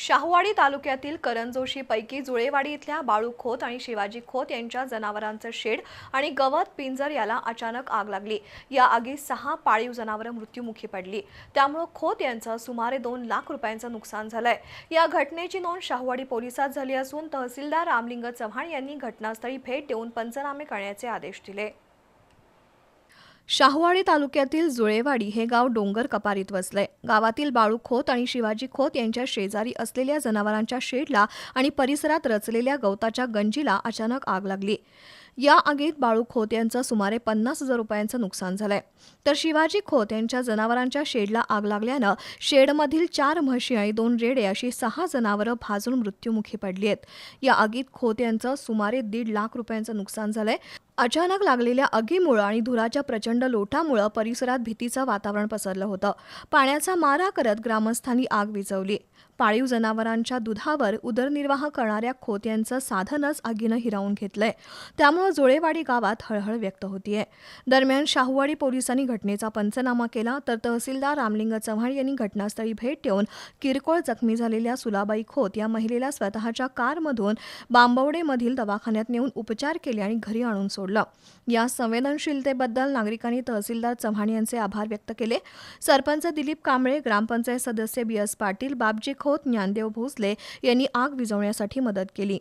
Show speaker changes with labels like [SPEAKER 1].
[SPEAKER 1] शाहूवाडी तालुक्यातील करंजोशीपैकी जुळेवाडी इथल्या बाळू खोत आणि शिवाजी खोत यांच्या जनावरांचं शेड आणि गवत पिंजर याला अचानक आग लागली. या आगीत सहा पाळीव जनावरं मृत्युमुखी पडली. त्यामुळं खोत यांचं सुमारे दोन लाख रुपयांचं नुकसान झालंय. या घटनेची नोंद शाहूवाडी पोलिसात झाली असून तहसीलदार रामलिंग चव्हाण यांनी घटनास्थळी भेट देऊन पंचनामे करण्याचे आदेश दिले. शाहूवाडी तालुक्यातील जुळेवाडी हे गाव डोंगर कपारीत वसलंय. गावातील बाळू खोत आणि शिवाजी खोत यांच्या शेजारी असलेल्या जनावरांच्या शेडला आणि परिसरात रचलेल्या गवताच्या गंजीला अचानक आग लागली. या आगीत बाळू खोत यांचं सुमारे पन्नास हजार रुपयांचं नुकसान झालंय. तर शिवाजी खोत यांच्या जनावरांच्या शेडला आग लागल्यानं शेडमधील चार म्हशी आणि दोन रेडे अशी सहा जनावरं भाजून मृत्युमुखी पडली आहेत या आगीत खोत यांचं सुमारे दीड लाख रुपयांचं नुकसान झालंय. अचानक लागलेल्या आगीमुळं आणि धुराच्या प्रचंड लोटामुळं परिसरात भीतीचं वातावरण पसरलं होतं. पाण्याचा मारा करत ग्रामस्थांनी आग विझवली. पाळीव जनावरांच्या दुधावर उदरनिर्वाह करणाऱ्या खोत यांचं साधनच आगीनं हिरावून घेतलंय. त्यामुळे जुळेवाडी गावात हळहळ व्यक्त होतीये. दरम्यान शाहूवाडी पोलिसांनी घटनेचा पंचनामा केला तर तहसीलदार रामलिंग चव्हाण यांनी घटनास्थळी भेट देऊन किरकोळ जखमी झालेल्या सुलाबाई खोत या महिलेला स्वतःच्या कारमधून बांबवडेमधील दवाखान्यात नेऊन उपचार केले आणि घरी आणून सोडलं. या संवेदनशीलतेबद्दल नागरिकांनी तहसीलदार चव्हाण यांचे आभार व्यक्त केले. सरपंच दिलीप कांबळे ग्रामपंचायत सदस्य बी एस पाटील बापजी खोत ज्ञानदेव भोसले यांनी आग विझवण्यासाठी मदत केली.